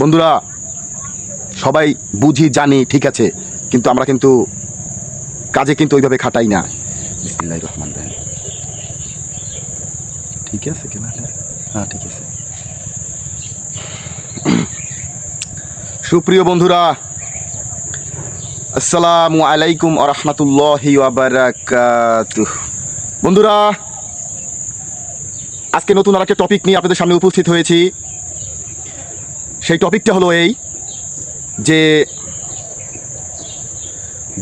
বন্ধুরা, সবাই বুঝি, জানি, ঠিক আছে, কিন্তু আমরা কিন্তু কাজে কিন্তু ওইভাবে খাটাই না। বিসমিল্লাহির রহমান রহিম। ঠিক আছে হ্যাঁ ঠিক আছে। সুপ্রিয় বন্ধুরা, আসসালামু আলাইকুম আরহামতুল্লাহি বন্ধুরা, আজকে নতুন আর একটা টপিক নিয়ে আপনাদের সামনে উপস্থিত হয়েছি। সেই টপিকটা হলো এই যে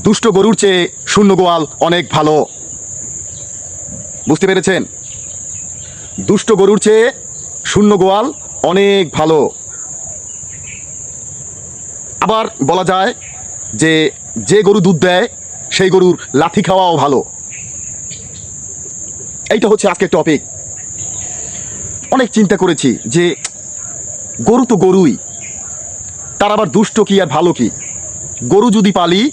দুষ্ট গরুর চেয়ে শূন্য গোয়াল অনেক ভালো। বুঝতে পেরেছেন? দুষ্ট গরুর চেয়ে শূন্য গোয়াল অনেক ভালো। আবার বলা যায় যে যে গরু দুধ দেয়, সেই গরুর লাথি খাওয়াও ভালো। এইটা হচ্ছে আজকের টপিক। অনেক চিন্তা করেছি যে গরু তো গরুই। তার আবার দুষ্ট কি আর ভালো কি? গরু যদি পালি,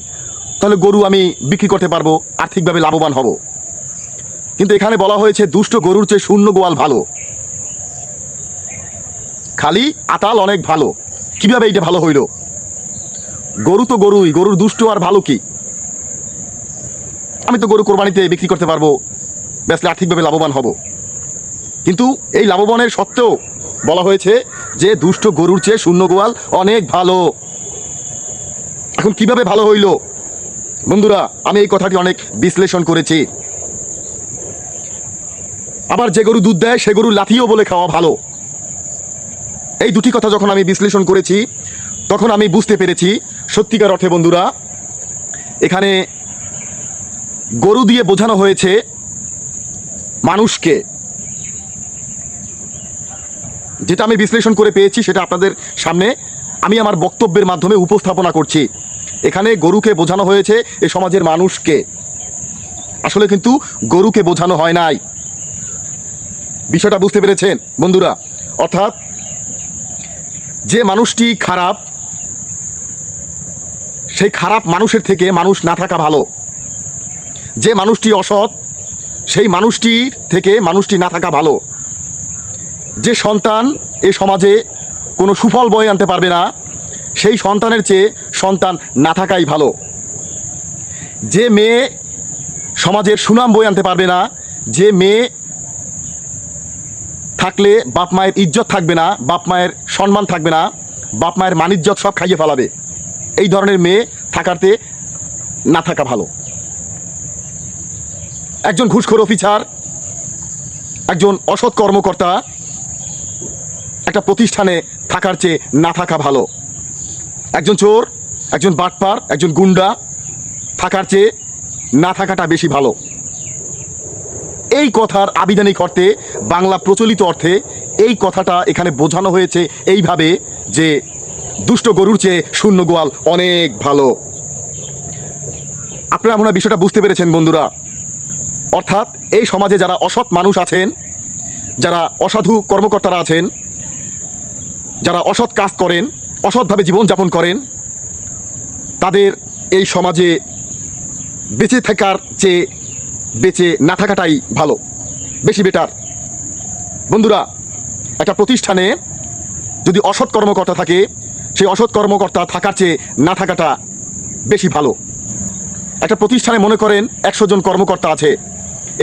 তাহলে গরু আমি বিক্রি করতে পারব, আর্থিকভাবে লাভবান হব। কিন্তু এখানে বলা হয়েছে, দুষ্ট গরুর চেয়ে শূন্য গোয়াল ভালো। খালি আতাল অনেক ভালো। কীভাবে এইটা ভালো হইল? গরু তো গরুই, গরুর দুষ্ট আর ভালো কি? আমি তো গরু কোরবানিতে বিক্রি করতে পারব বেসলে আর্থিকভাবে লাভবান হব। কিন্তু এই লাভবানের সত্ত্বেও বলা হয়েছে যে দুষ্ট গরুর চেয়ে শূন্য গোয়াল অনেক ভালো। এখন কীভাবে ভালো হইল? বন্ধুরা, আমি এই কথাটি অনেক বিশ্লেষণ করেছি। আবার যে গরু দুধ দেয়, সে গরু লাথিও বলে খাওয়া ভালো। এই দুটি কথা যখন আমি বিশ্লেষণ করেছি, তখন আমি বুঝতে পেরেছি, সত্যিকার অর্থে বন্ধুরা, এখানে গরু দিয়ে বোঝানো হয়েছে মানুষকে। যেটা আমি বিশ্লেষণ করে পেয়েছি, সেটা আপনাদের সামনে আমি আমার বক্তব্যের মাধ্যমে উপস্থাপনা করছি। এখানে গরুকে বোঝানো হয়েছে এ সমাজের মানুষকে। আসলে কিন্তু গরুকে বোঝানো হয় নাই। বিষয়টা বুঝতে পেরেছেন, বন্ধুরা? অর্থাৎ যে মানুষটি খারাপ, সেই খারাপ মানুষের থেকে মানুষ না থাকা ভালো। যে মানুষটি অসৎ, সেই মানুষটির থেকে মানুষটি না থাকা ভালো। যে সন্তান এ সমাজে কোনো সুফল বয়ে আনতে পারবে না, সেই সন্তানের চেয়ে সন্তান না থাকাই ভালো। যে মেয়ে সমাজের সুনাম বয়ে আনতে পারবে না, যে মেয়ে থাকলে বাপ মায়ের ইজ্জত থাকবে না, বাপ মায়ের সম্মান থাকবে না, বাপ মায়ের মানিজ্জত সব খাইয়ে ফেলাবে। এই ধরনের মেয়ে থাকাতে না থাকা ভালো। একজন ঘুষখোর অফিসার, একজন অসৎ কর্মকর্তা একটা প্রতিষ্ঠানে থাকার চেয়ে না থাকা ভালো। একজন চোর, একজন বাটপার, একজন গুন্ডা থাকার চেয়ে না থাকাটা বেশি ভালো। এই কথার আবিধানিক অর্থে বাংলা প্রচলিত অর্থে এই কথাটা এখানে বোঝানো হয়েছে এইভাবে যে দুষ্ট গরুর চেয়ে শূন্য গোয়াল অনেক ভালো। আপনারা হয় বিষয়টা বুঝতে পেরেছেন, বন্ধুরা। অর্থাৎ এই সমাজে যারা অসৎ মানুষ আছেন, যারা অসাধু কর্মকর্তারা আছেন যারা অসৎ কাজ করেন, অসৎভাবে জীবনযাপন করেন, তাদের এই সমাজে বেঁচে থাকার চেয়ে বেঁচে না থাকাটাই ভালো, বেশি বেটার বন্ধুরা, একটা প্রতিষ্ঠানে যদি অসৎ কর্মকর্তা থাকে, সেই অসৎ কর্মকর্তা থাকার চেয়ে না থাকাটা বেশি ভালো। একটা প্রতিষ্ঠানে মনে করেন একশো জন কর্মকর্তা আছে,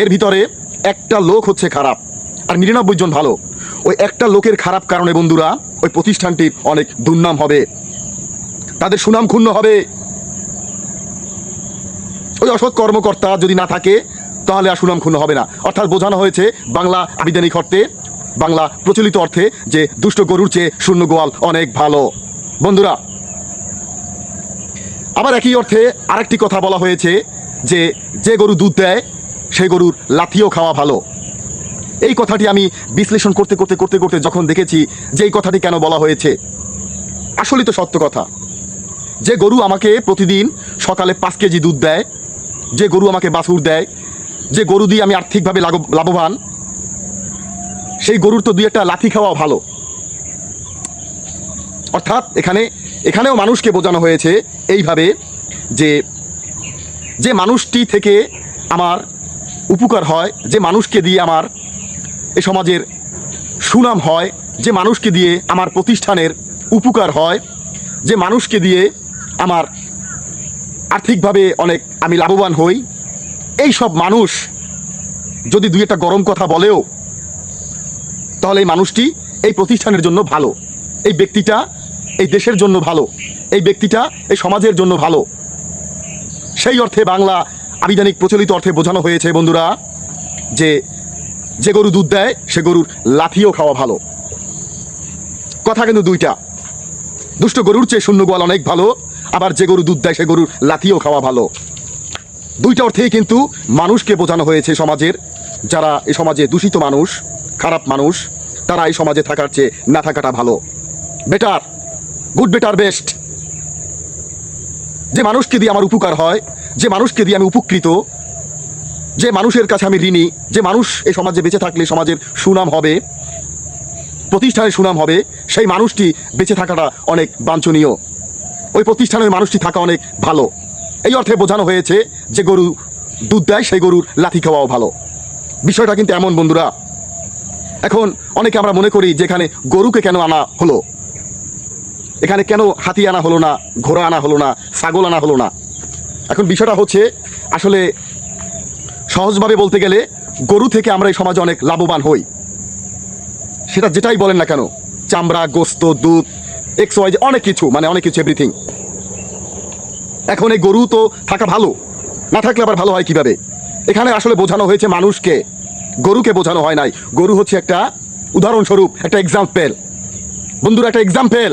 এর ভিতরে একটা লোক হচ্ছে খারাপ, আর নিরানব্বই জন ভালো। ওই একটা লোকের খারাপ কারণে বন্ধুরা ওই প্রতিষ্ঠানটির অনেক দুর্নাম হবে। তাদের সুনাম ক্ষুণ্ণ হবে। ওই অসৎ কর্মকর্তা যদি না থাকে, তাহলে আর সুনাম ক্ষুণ্ণ হবে না। অর্থাৎ বোঝানো হয়েছে বাংলা আবিধানিক অর্থে, বাংলা প্রচলিত অর্থে যে দুষ্ট গরুর চেয়ে শূন্য গোয়াল অনেক ভালো। বন্ধুরা, আবার একই অর্থে আরেকটি কথা বলা হয়েছে যে যে গরু দুধ দেয়, সেই গরুর লাথিও খাওয়া ভালো। এই কথাটি আমি বিশ্লেষণ করতে করতে করতে করতে যখন দেখেছি যে এই কথাটি কেন বলা হয়েছে, আসলেই তো সত্য কথা। যে গরু আমাকে প্রতিদিন সকালে পাঁচ কেজি দুধ দেয়, যে গরু আমাকে বাছুর দেয়, যে গরু দিয়ে আমি আর্থিকভাবে লাভবান, সেই গরুর তো দুই একটা লাথি খাওয়া ভালো। অর্থাৎ এখানে, এখানেও মানুষকে বোঝানো হয়েছে এইভাবে যে যে মানুষটি থেকে আমার উপকার হয়, যে মানুষকে দিয়ে আমার এ সমাজের সুনাম হয়, যে মানুষকে দিয়ে আমার প্রতিষ্ঠানের উপকার হয়, যে মানুষকে দিয়ে আমার আর্থিকভাবে অনেক আমি লাভবান হই। এই সব মানুষ যদি দুই একটা গরম কথা বলেও, তাহলে এই মানুষটি এই প্রতিষ্ঠানের জন্য ভালো। এই ব্যক্তিটা এই দেশের জন্য ভালো। এই ব্যক্তিটা এই সমাজের জন্য ভালো। সেই অর্থে বাংলা আবিধানিক প্রচলিত অর্থে বোঝানো হয়েছে বন্ধুরা, যে যে গরু দুধ দেয়, সে গরুর লাথিও খাওয়া ভালো। কথা কিন্তু দুইটা। দুষ্ট গরুর চেয়ে শূন্য গোয়াল অনেক ভালো, আবার যে গরু দুধ দেয়, সে গরুর লাথিও খাওয়া ভালো। দুইটা অর্থেই কিন্তু মানুষকে বোঝানো হয়েছে সমাজের, যারা এই সমাজে দূষিত মানুষ, খারাপ মানুষ, তারা এই সমাজে থাকার চেয়ে না থাকাটা ভালো। বেটার গুড বেটার বেস্ট যে মানুষকে দিয়ে আমার উপকার হয়, যে মানুষকে দিয়ে আমি উপকৃত যে মানুষের কাছে আমি ঋণী, যে মানুষ এই সমাজে বেঁচে থাকলে সমাজের সুনাম হবে, প্রতিষ্ঠানের সুনাম হবে, সেই মানুষটি বেঁচে থাকাটা অনেক বাঞ্ছনীয়। ওই প্রতিষ্ঠানের মানুষটি থাকা অনেক ভালো। এই অর্থে বোঝানো হয়েছে যে গরু দুধ দেয়, সেই গরুর লাথি খাওয়াও ভালো। বিষয়টা কিন্তু এমন বন্ধুরা, এখন অনেকে আমরা মনে করি যে এখানে গরুকে কেন আনা হলো? এখানে কেন হাতি আনা হলো না, ঘোড়া আনা হলো না, ছাগল আনা হলো না? এখন বিষয়টা হচ্ছে, আসলে সহজভাবে বলতে গেলে গরু থেকে আমরা এই সমাজে অনেক লাভবান হই। সেটা যেটাই বলেন না কেন, চামড়া, গোস্ত, দুধ এক্স ওয়াই অনেক কিছু মানে অনেক কিছু এভরিথিং এখন এই গরু তো থাকা ভালো, না থাকলে আবার ভালো হয় কীভাবে? এখানে আসলে বোঝানো হয়েছে মানুষকে, গরুকে বোঝানো হয় নাই। গরু হচ্ছে একটা উদাহরণস্বরূপ, একটা এক্সাম্পেল বন্ধুরা, একটা এক্সাম্পেল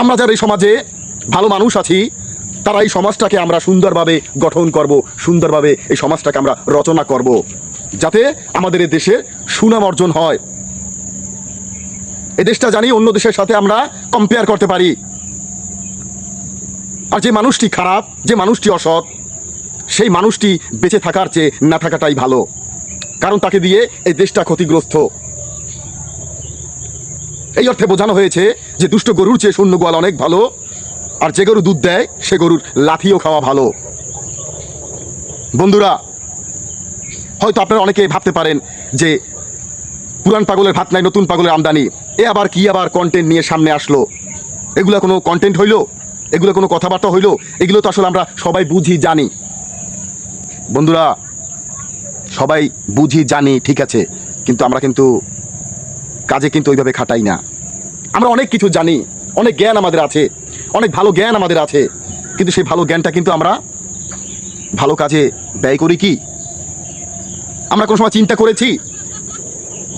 আমরা যারা এই সমাজে ভালো মানুষ আছি তারা এই সমাজটাকে আমরা সুন্দরভাবে গঠন করব, সুন্দরভাবে এই সমাজটাকে আমরা রচনা করব, যাতে আমাদের এই দেশে সুনাম অর্জন হয়। এ দেশটা জানি অন্য দেশের সাথে আমরা কম্পেয়ার করতে পারি। আর যে মানুষটি খারাপ, যে মানুষটি অসৎ, সেই মানুষটি বেঁচে থাকার চেয়ে না থাকাটাই ভালো, কারণ তাকে দিয়ে এই দেশটা ক্ষতিগ্রস্ত। এই অর্থে বোঝানো হয়েছে যে দুষ্ট গরুর চেয়ে শূন্য গোয়াল অনেক ভালো আর যে গরু দুধ দেয়, সে গরুর লাথিও খাওয়া ভালো। বন্ধুরা, হয়তো আপনারা অনেকে ভাবতে পারেন যে পুরান পাগলের ভাত নাই, নতুন পাগলের আমদানি। এ আবার কি আবার কন্টেন্ট নিয়ে সামনে আসলো? এগুলো কোনো কন্টেন্ট হইল? এগুলো কোনো কথাবার্তা হইল? এগুলো তো আসলে আমরা সবাই বুঝি, জানি। বন্ধুরা, সবাই বুঝি, জানি, ঠিক আছে। কিন্তু আমরা কিন্তু কাজে কিন্তু ওইভাবে খাটাই না। আমরা অনেক কিছু জানি, অনেক জ্ঞান আমাদের আছে। অনেক ভালো জ্ঞান আমাদের আছে। কিন্তু সেই ভালো জ্ঞানটা কিন্তু আমরা ভালো কাজে ব্যয় করি কি? আমরা কোনো সময় চিন্তা করেছি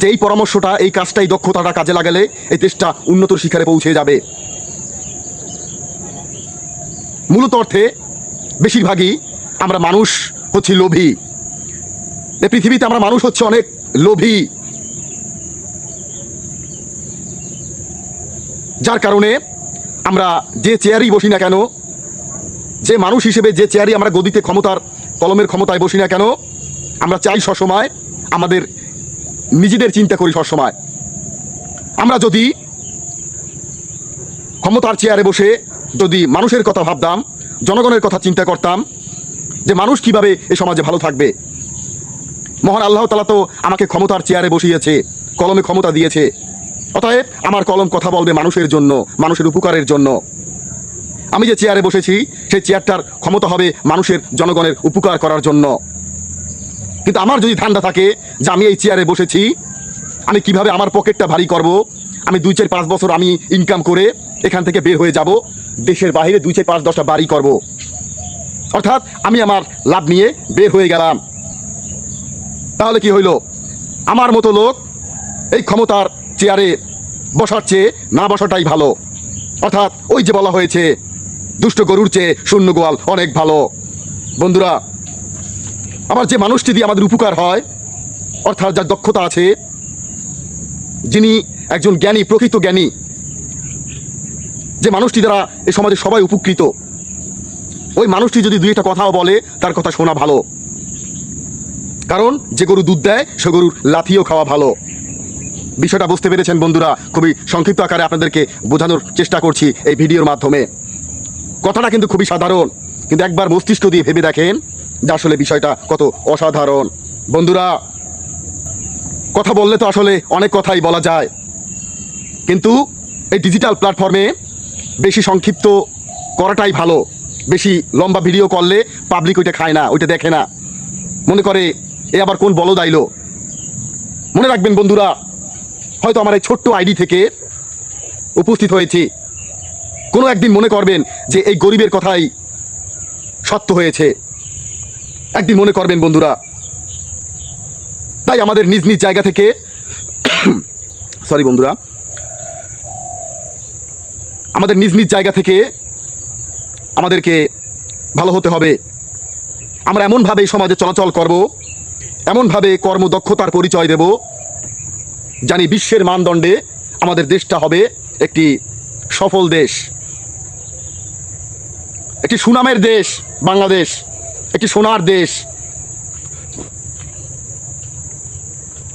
যে এই পরামর্শটা, এই কাজটা, এই দক্ষতাটা কাজে লাগালে এই দেশটা উন্নত শিখরে পৌঁছে যাবে। মূলত অর্থে বেশিরভাগই আমরা মানুষ হচ্ছি লোভী। এই পৃথিবীতে আমরা মানুষ হচ্ছে অনেক লোভী। যার কারণে আমরা যে চেয়ারই বসি না কেন, যে মানুষ হিসেবে যে চেয়ারই আমরা গদিতে ক্ষমতার কলমের ক্ষমতায় বসি না কেন, আমরা চাই সবসময় আমাদের নিজেদের চিন্তা করি সবসময় আমরা যদি ক্ষমতার চেয়ারে বসে যদি মানুষের কথা ভাবতাম, জনগণের কথা চিন্তা করতাম, যে মানুষ কীভাবে এ সমাজে ভালো থাকবে। মহান আল্লাহ তালা তো আমাকে ক্ষমতার চেয়ারে বসিয়েছে, কলমে ক্ষমতা দিয়েছে। অতএব আমার কলম কথা বলবে মানুষের জন্য, মানুষের উপকারের জন্য। আমি যে চেয়ারে বসেছি, সেই চেয়ারটার ক্ষমতা হবে মানুষের জনগণের উপকার করার জন্য। কিন্তু আমার যদি ধান্দা থাকে যে আমি এই চেয়ারে বসেছি, আমি কীভাবে আমার পকেটটা ভারী করব? আমি দুই চার পাঁচ বছর আমি ইনকাম করে এখান থেকে বের হয়ে যাব, দেশের বাইরে দুই চার পাঁচ দশটা বাড়ি করব। অর্থাৎ আমি আমার লাভ নিয়ে বের হয়ে গেলাম। তাহলে কি হইল? আমার মতো লোক এই ক্ষমতার চেয়ারে বসার চেয়ে না বসাটাই ভালো। অর্থাৎ ওই যে বলা হয়েছে, দুষ্ট গরুর চেয়ে শূন্য গোয়াল অনেক ভালো। বন্ধুরা, আবার যে মানুষটি দিয়ে আমাদের উপকার হয়, অর্থাৎ যার দক্ষতা আছে, যিনি একজন জ্ঞানী, প্রকৃত জ্ঞানী, যে মানুষটি দ্বারা এ সমাজে সবাই উপকৃত, ওই মানুষটি যদি দুই একটা কথাও বলে, তার কথা শোনা ভালো। কারণ যে গরু দুধ দেয়, সে গরুর লাথিও খাওয়া ভালো। বিষয়টা বুঝতে পেরেছেন বন্ধুরা। খুবই সংক্ষিপ্ত আকারে আপনাদেরকে বোঝানোর চেষ্টা করছি এই ভিডিওর মাধ্যমে। কথাটা কিন্তু খুবই সাধারণ। কিন্তু একবার মস্তিষ্ক দিয়ে ভেবে দেখেন যে আসলে বিষয়টা কত অসাধারণ। বন্ধুরা, কথা বললে তো আসলে অনেক কথাই বলা যায়। কিন্তু এই ডিজিটাল প্ল্যাটফর্মে বেশি সংক্ষিপ্ত করাটাই ভালো। বেশি লম্বা ভিডিও করলে পাবলিক ওইটা খায় না, ওইটা দেখে না। মনে করে, এ আবার কোন বলদ আইলো? মনে রাখবেন বন্ধুরা হয়তো আমার এই ছোট্ট আইডি থেকে উপস্থিত হয়েছি। কোনো একদিন মনে করবেন যে এই গরিবের কথাই সত্য হয়েছে। একদিন মনে করবেন বন্ধুরা, তাই আমাদের নিজ নিজ জায়গা থেকে সরি বন্ধুরা, আমাদের নিজ নিজ জায়গা থেকে আমাদেরকে ভালো হতে হবে। আমরা এমনভাবে সমাজে চলাচল করব, এমনভাবে কর্মদক্ষতার পরিচয় দেব জানি বিশ্বের মানদণ্ডে আমাদের দেশটা হবে একটি সফল দেশ, একটি সুনামের দেশ বাংলাদেশ, একটি সোনার দেশ।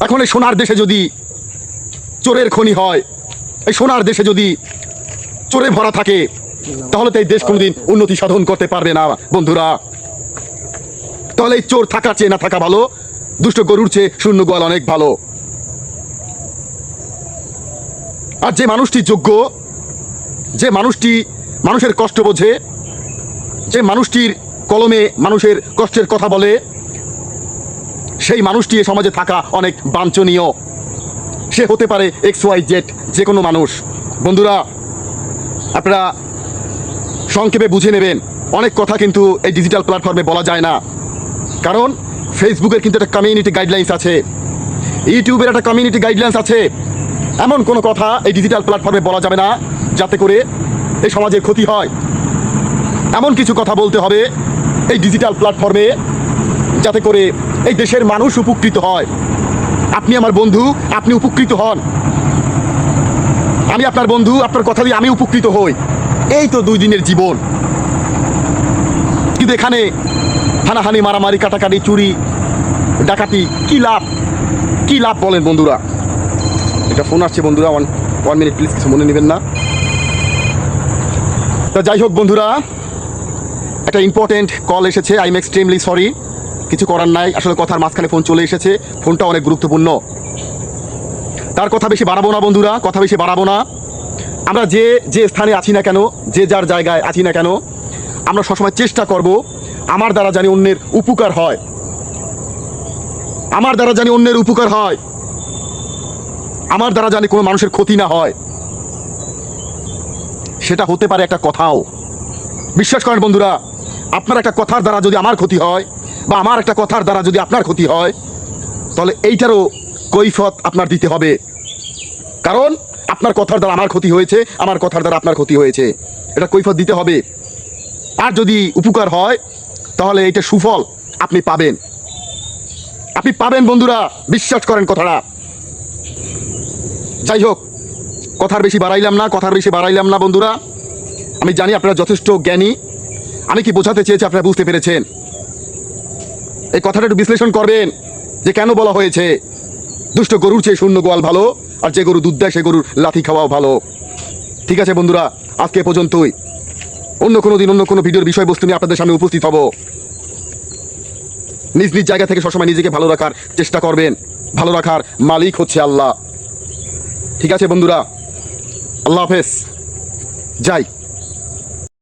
এখন এই সোনার দেশে যদি চোরের খনি হয়, এই সোনার দেশে যদি চোরে ভরা থাকে, তাহলে তো এই দেশ কোনোদিন উন্নতি সাধন করতে পারবে না, বন্ধুরা। তাহলে এই চোর থাকা চেয়ে না থাকা ভালো, দুষ্ট গরুর চেয়ে শূন্য গোয়াল অনেক ভালো। আর যে মানুষটি যোগ্য, যে মানুষটি মানুষের কষ্ট বোঝে, যে মানুষটির কলমে মানুষের কষ্টের কথা বলে, সেই মানুষটি এ সমাজে থাকা অনেক বাঞ্ছনীয়। সে হতে পারে এক্স ওয়াই জেড যে কোনো মানুষ। বন্ধুরা, আপনারা সংক্ষেপে বুঝে নেবেন, অনেক কথা কিন্তু এই ডিজিটাল প্ল্যাটফর্মে বলা যায় না। কারণ ফেসবুকের কিন্তু একটা কমিউনিটি গাইডলাইন্স আছে। ইউটিউবের একটা কমিউনিটি গাইডলাইন্স আছে। এমন কোনো কথা এই ডিজিটাল প্ল্যাটফর্মে বলা যাবে না, যাতে করে এই সমাজের ক্ষতি হয়। এমন কিছু কথা বলতে হবে এই ডিজিটাল প্ল্যাটফর্মে যাতে করে এই দেশের মানুষ উপকৃত হয়। আপনি আমার বন্ধু, আপনি উপকৃত হন। আমি আপনার বন্ধু, আপনার কথা দিয়ে আমি উপকৃত হই। এই তো দুই দিনের জীবন। কিন্তু এখানে হানাহানি, মারামারি, কাটাকাটি, চুরি, ডাকাতি, কি লাভ? কি লাভ বলেন বন্ধুরা? এটা ফোন আসছে বন্ধুরা ওয়ান ওয়ান মিনিট প্লিজ কিছু মনে নেবেন না। তা যাই হোক বন্ধুরা, একটা ইম্পর্টেন্ট কল এসেছে আই এম এক্সট্রিমলি সরি কিছু করার নাই, আসলে কথার মাঝখানে ফোন চলে এসেছে ফোনটা অনেক গুরুত্বপূর্ণ। তার কথা বেশি বাড়াবো না বন্ধুরা, কথা বেশি বাড়াবো না। আমরা যে যে স্থানে আছি না কেন, যে যার জায়গায় আছি না কেন, আমরা সবসময় চেষ্টা করব, আমার দ্বারা জানি অন্যের উপকার হয়। আমার দ্বারা জানি অন্যের উপকার হয়। আমার দ্বারা জানি কোনো মানুষের ক্ষতি না হয়। সেটা হতে পারে একটা কথাও। বিশ্বাস করেন বন্ধুরা, আপনার একটা কথার দ্বারা যদি আমার ক্ষতি হয় বা আমার একটা কথার দ্বারা যদি আপনার ক্ষতি হয়, তাহলে এইটারও কৈফত আপনার দিতে হবে। কারণ আপনার কথার দ্বারা আমার ক্ষতি হয়েছে, আমার কথার দ্বারা আপনার ক্ষতি হয়েছে। এটা কৈফত দিতে হবে। আর যদি উপকার হয়, তাহলে এটা সুফল আপনি পাবেন। আপনি পাবেন বন্ধুরা, বিশ্বাস করেন কথাটা। যাই হোক, কথার বেশি বাড়াইলাম না, কথার বেশি বাড়াইলাম না, বন্ধুরা। আমি জানি আপনারা যথেষ্ট জ্ঞানী। আমি কি বোঝাতে চেয়েছি আপনারা বুঝতে পেরেছেন? এই কথাটা একটু বিশ্লেষণ করবেন যে কেন বলা হয়েছে, দুষ্ট গরুর চেয়ে শূন্য গোয়াল ভালো, আর যে গরু দুধ দেয় সে গরুর লাথি খাওয়াও ভালো। ঠিক আছে, বন্ধুরা, আজকে পর্যন্তই। অন্য কোনো দিন, অন্য কোনো ভিডিওর বিষয়বস্তু নিয়ে আপনাদের সামনে উপস্থিত হব। নিজ নিজ জায়গা থেকে সবসময় নিজেকে ভালো রাখার চেষ্টা করবেন। ভালো রাখার মালিক হচ্ছে আল্লাহ। ঠিক আছে বন্ধুরা আল্লাহ হাফেজ। যাই।